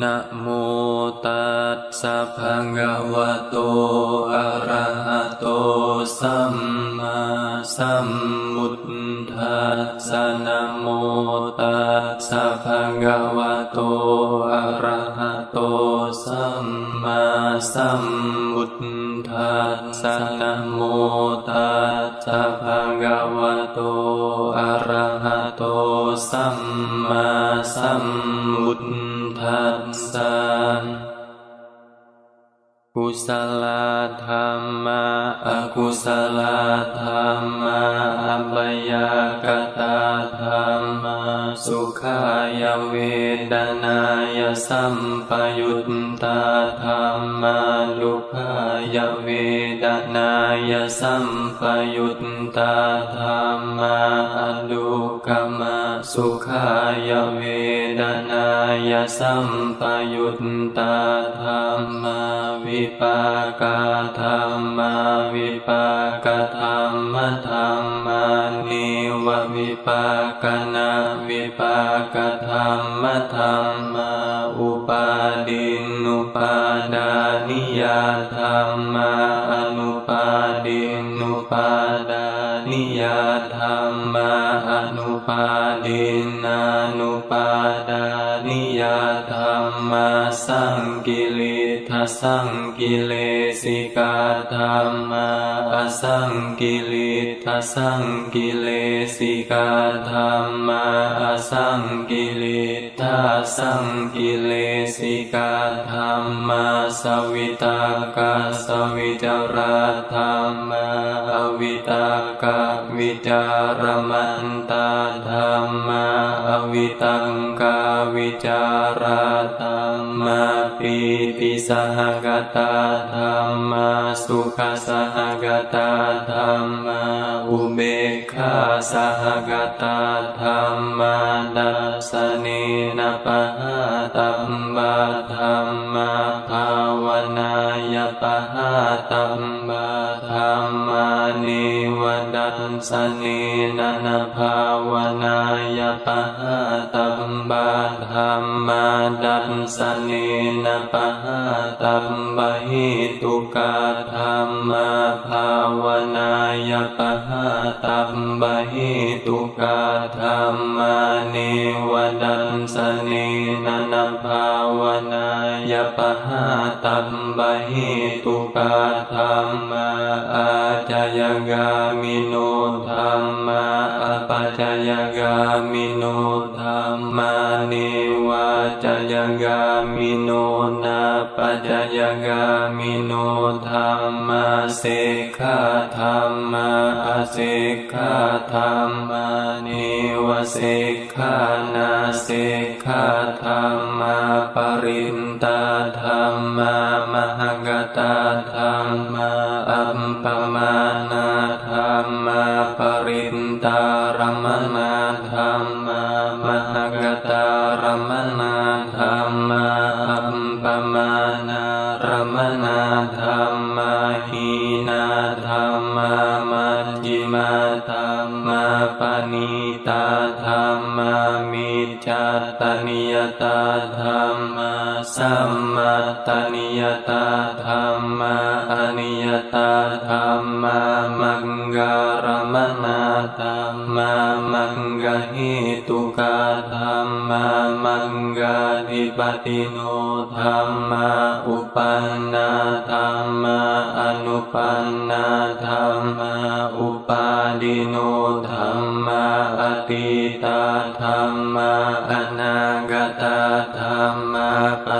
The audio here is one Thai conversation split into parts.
นะโมตัสสะภะคะวะโต อะระหะโต สัมมาสัมพุทธัสสะนะโมตัสสะภะคะวะโต อะระหะโต สัมมาสัมพุทธัสสะนะโมตัสสะภะคะวะโต อะระหะโต สัม ศลธรรมะอกุศลธรรมะอัปยากตาธรรมะสุขายเวดนายสัมปยุตตาธรรมะลุภายเวดนายสัมปยุตตาธรรมะอดุกขมะสุขายเวดนายสัมปยุตตาธรรมะวิปปากาธรรมวิปากธรรมะธรรมานิววิปากนาวิปากธรรมะธรรมาอุปาดินุปาดานิยธรรมาอนุปาดินุปาดานิยธรรมาอนุปาดิน สสังกิเลสิกาธรรมาอสังกิริทสังกิเลสิกาธรรมาอสังกิริทัสสังกิเลสิกาธรรมาสวิตากาสวิจาราธรรมาอวิตากาวิจารมันตาธรรมาอวิตังกาวิจาราธรรมาปีติสหกตาธรรมาสุขสหกตาธรรมาอุเบกขาสหกตาธรรมาดัสเนนปะหาตัมบะธรรมาภาวนายปะหาตัมบะธรรมานิวดัสสเนนนะภาวนายปะหาตัม บาธรรมาดันสเนนะปะหาตัมบะหิตุกาธรรมาภาวนายปะหาตัมบะหิตุกาธรรม ภาวนายปะหาตัมบะหิตุกาธรรมาอาจายกามิโนธรรมาอปัจายกามิโนธรรมานิวาจายกามิโนนาปัจายกามิโนธรรมาเสขาธรรมาอาเสขาธรรมานิวเสขานาเสขาธรรมมาปรินตาธรรมามหกตาธรรมาอัปปมานาธรรมาปรินตารมนาธรรมามหกตารมนาธรรมาอัปปมานา รมนาธรรมา ตนิยตาธรรมาสัมมาตนิยตาธรรมา ตุกาธรรมามังกาทิปติโนธรรมาอุปันนาธรรมาอนุปันนาธรรมาอุปาดิโนธรรมาอติตาธรรมาอนาคตาธรรม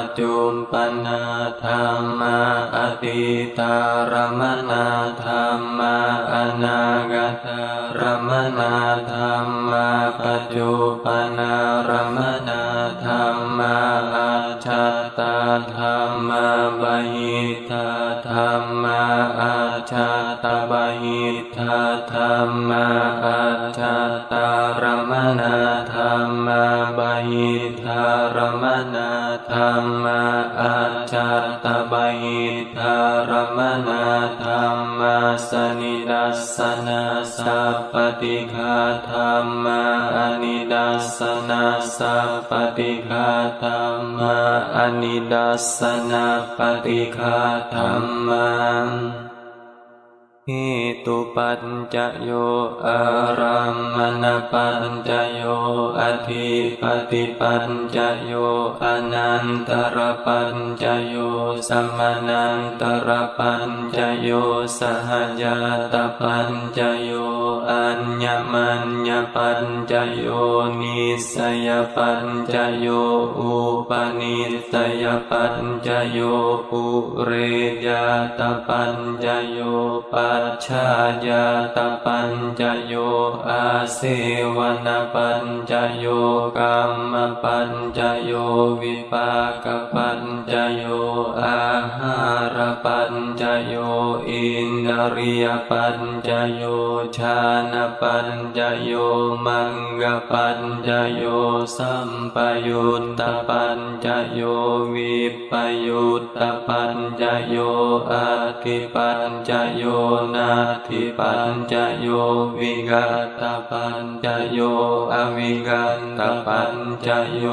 จจุปนาธรรมาอติตารมนาธรรมาอนาคตารมนาธรรมาปัจจุปนารมนาธรรมาอาชัตาธรรมาบาหิตาธรรมาอาชัตตบาหิตาธรรมาอาชัตตารมนาารมนาธรรมอาจารตบาหิทารมนาธรรมสนิดัสนาสัพปติคาธรรมอนิดัสนาสัพปติคาธรรมอนิดัสนาปฏิคาธรรมัง ตุปัญจโยอารัมมณปัญจโยอธิปติปัญจโยอนันตรปัญจโยสมนันตรปัญจโยสหญาตปัญจโยอัญญมัญญปัญจโยนิสยปัญจโยอุปนิสยปัญจโยปุเรยาตปัญจโยปัจฉายาตปัญจโยอาเสวนปัญจโยกรรมปัญจโยวิปากปัญจโยอาหารปัญจโยอินทรียปัญจโยชานปัญจโยมังกปัญจโยสัมปยุตตปัญจโยวิปยุตตปัญจโยอาทิปัญจโยนาทิปัญจโยวิกาตปัญจโยอวิกาตปัญจโย